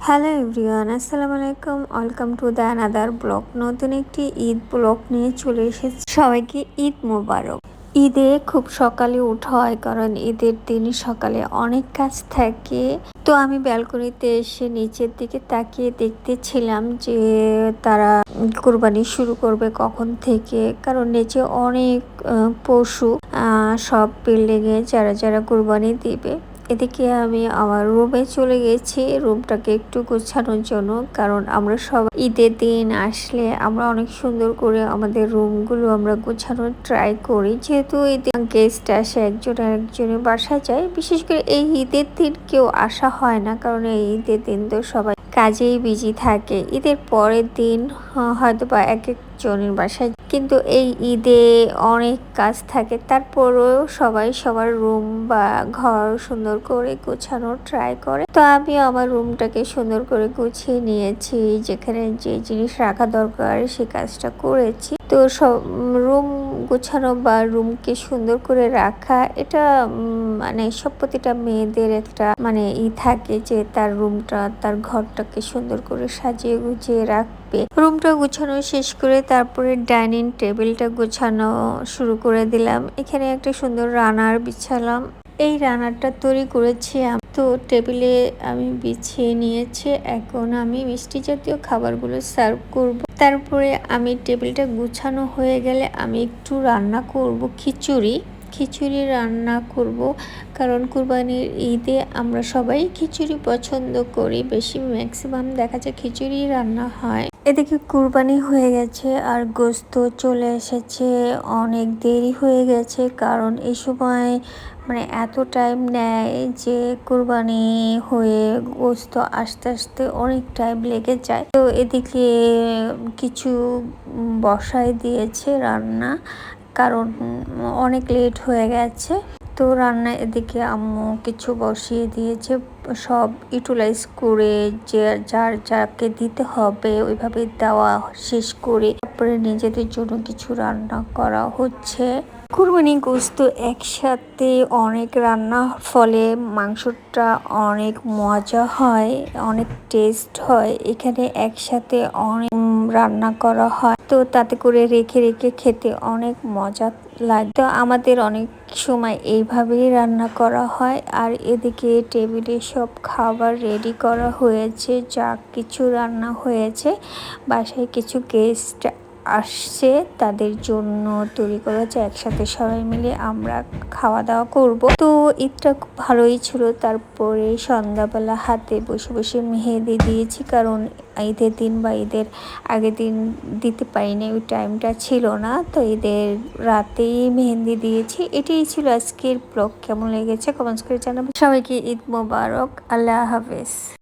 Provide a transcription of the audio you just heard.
Hello everyone, আসসালামু আলাইকুম। Welcome to the another blog. নতুন একটি ঈদ ব্লগ নিয়ে চলে এসেছি। সবাইকে ঈদ মোবারক। ঈদে খুব সকালে উঠা হয়, কারণ ঈদের দিন সকালে অনেক কাজ থাকে। তো আমি ব্যালকনিতে এসে নিচের দিকে তাকিয়ে দেখতেছিলাম যে তারা কোরবানি শুরু করবে কখন থেকে। কারণ নিচে অনেক পশু সব বিল্ডিংয়ে যারা যারা কোরবানি দিবে এদিকে আমি আমার রুমে চলে গেছি। রুমটাকে একটু গোছানোর জন্য, কারণ আমরা সব ঈদের দিন আসলে আমরা অনেক সুন্দর করে আমাদের রুমগুলো আমরা গোছানোর ট্রাই করি। যেহেতু ঈদে গেস্ট আসে, একজন একজনের বাসা যায়। বিশেষ করে এই ঈদের দিন কেউ আসা হয় না, কারণ এই ঈদের দিন তো সবাই কাজেই বিজি থাকে। ঈদের পরের দিন হয়তো বা এক একজনের বাসায়। কিন্তু এই ঈদে অনেক কাজ থাকে। তারপরেও সবাই সবার রুম বা ঘর সুন্দর করে গোছানোর ট্রাই করে। তো আমি আমার রুমটাকে সুন্দর করে গুছিয়ে নিয়েছি। যেখানে যে জিনিস রাখা দরকার সে কাজটা করেছি। তো সব রুম গোছানো বা রুমকে সুন্দর করে রাখা, এটা মানে সব প্রতিটা মেয়েদের একটা মানে ই থাকে যে তার রুমটা, তার ঘরটাকে সুন্দর করে সাজিয়ে গুছিয়ে রাখবে রুমটা গুছানো শেষ করে তারপরে ডাইনিং টেবিলটা গোছানো শুরু করে দিলাম এখানে একটা সুন্দর রানার বিছালাম এই রানারটা তৈরি করেছি। তো টেবিলে আমি বিছিয়ে নিয়েছি। এখন আমি মিষ্টি জাতীয় খাবারগুলো সার্ভ করব। তারপরে আমি টেবিলটা গুছানো হয়ে গেলে আমি একটু রান্না করব খিচুড়ি। খিচুড়ি রান্না করব কারণ কুরবানির ঈদে আমরা সবাই খিচুড়ি পছন্দ করি, বেশি ম্যাক্সিমাম দেখা যায় খিচুড়ি রান্না হয়। এদিকে কুরবানি হয়ে গেছে আর গোস্ত চলে এসেছে। অনেক দেরি হয়ে গেছে কারণ এই সময় মানে এত টাইম নেয় যে কুরবানি হয়ে গোস্ত আস্তে আস্তে অনেক টাইম লেগে যায়। তো এদিকে কিছু বসায় দিয়েছে রান্না কারণ অনেক লেট হয়ে গেছে। তো রান্না এদিকে আম্মু কিছু বসিয়ে দিয়েছে, সব ইউটিলাইজ করে যে যার যাকে দিতে হবে ওইভাবে দেওয়া শেষ করে তারপরে নিজেদের জন্য কিছু রান্না করা হচ্ছে। কুরবানি গোস্ত একসাথে অনেক রান্না, ফলে মাংসটা অনেক মজা হয়, অনেক টেস্ট হয়। এখানে একসাথে অনেক রান্না করা হয়। তো তাতে করে রেখে রেখে খেতে অনেক মজা লাগে। তো আমাদের অনেক সময় এইভাবেই রান্না করা হয়। আর এদিকে টেবিলে সব খাবার রেডি করা হয়েছে। যা কিছু রান্না হয়েছে। বাসায় কিছু গেস্ট আসছে, তাদের জন্য তৈরি করা হচ্ছে একসাথে সবাই মিলে আমরা খাওয়া দাওয়া করব। তো ঈদটা খুব ভালোই ছিল, তারপরে সন্ধ্যাবেলা হাতে বসে বসে মেহেদি দিয়েছি, কারণ ঈদের দিন বা ঈদের আগের দিন দিতে পারিনি, ওই টাইমটা ছিল না। তো ঈদের রাতেই মেহেন্দি দিয়েছি, এটাই ছিল আজকের ব্লগ। কেমন লেগেছে? কমেন্টস করে জানাব। সবাইকে ঈদ মোবারক। আল্লাহ হাফেজ।